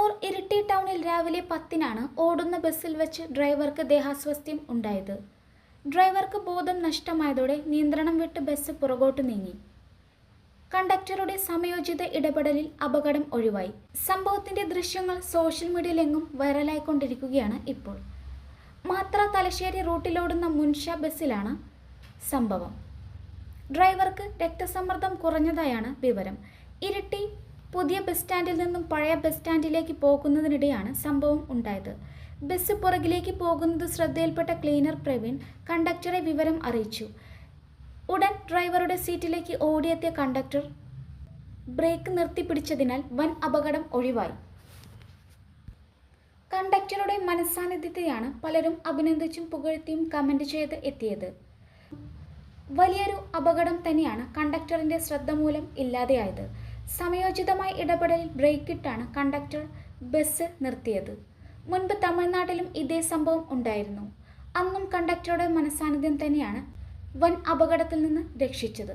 കണ്ണൂർ ഇരിട്ടി ടൗണിൽ രാവിലെ പത്തിനാണ് ഓടുന്ന ബസ്സിൽ വെച്ച് ഡ്രൈവർക്ക് ദേഹാസ്വാസ്ഥ്യം ഉണ്ടായത്. ഡ്രൈവർക്ക് ബോധം നഷ്ടമായതോടെ നിയന്ത്രണം വിട്ട് ബസ് പുറകോട്ട് നീങ്ങി. കണ്ടക്ടറുടെ സമയോചിത ഇടപെടലിൽ അപകടം ഒഴിവായി. സംഭവത്തിന്റെ ദൃശ്യങ്ങൾ സോഷ്യൽ മീഡിയയിലെങ്ങും വൈറലായിക്കൊണ്ടിരിക്കുകയാണ് ഇപ്പോൾ. മാത്ര തലശ്ശേരി റൂട്ടിലോടുന്ന മുൻഷ ബസ്സിലാണ് സംഭവം. ഡ്രൈവർക്ക് രക്തസമ്മർദ്ദം കുറഞ്ഞതായാണ് വിവരം. ഇരിട്ടി പുതിയ ബസ് സ്റ്റാൻഡിൽ നിന്നും പഴയ ബസ് സ്റ്റാൻഡിലേക്ക് പോകുന്നതിനിടെയാണ് സംഭവം ഉണ്ടായത്. ബസ് പുറകിലേക്ക് പോകുന്നത് ശ്രദ്ധയിൽപ്പെട്ട ക്ലീനർ പ്രവീൺ കണ്ടക്ടറെ വിവരം അറിയിച്ചു. ഉടൻ ഡ്രൈവറുടെ സീറ്റിലേക്ക് ഓടിയെത്തിയ കണ്ടക്ടർ ബ്രേക്ക് നിർത്തിപ്പിടിച്ചതിനാൽ വൻ അപകടം ഒഴിവായി. കണ്ടക്ടറുടെ മനസ്സാന്നിധ്യത്തെയാണ് പലരും അഭിനന്ദിച്ചും പുകഴ്ത്തിയും കമന്റ് ചെയ്ത് എത്തിയത്. വലിയൊരു അപകടം തന്നെയാണ് കണ്ടക്ടറിന്റെ ശ്രദ്ധ മൂലം ഇല്ലാതെയായത്. സമയോചിതമായ ഇടപെടലിൽ ബ്രേക്കിട്ടാണ് കണ്ടക്ടർ ബസ് നിർത്തിയത്. മുൻപ് തമിഴ്നാട്ടിലും ഇതേ സംഭവം ഉണ്ടായിരുന്നു. അന്നും കണ്ടക്ടറുടെ മനസാന്നിധ്യം തന്നെയാണ് വൻ അപകടത്തിൽ നിന്ന് രക്ഷിച്ചത്.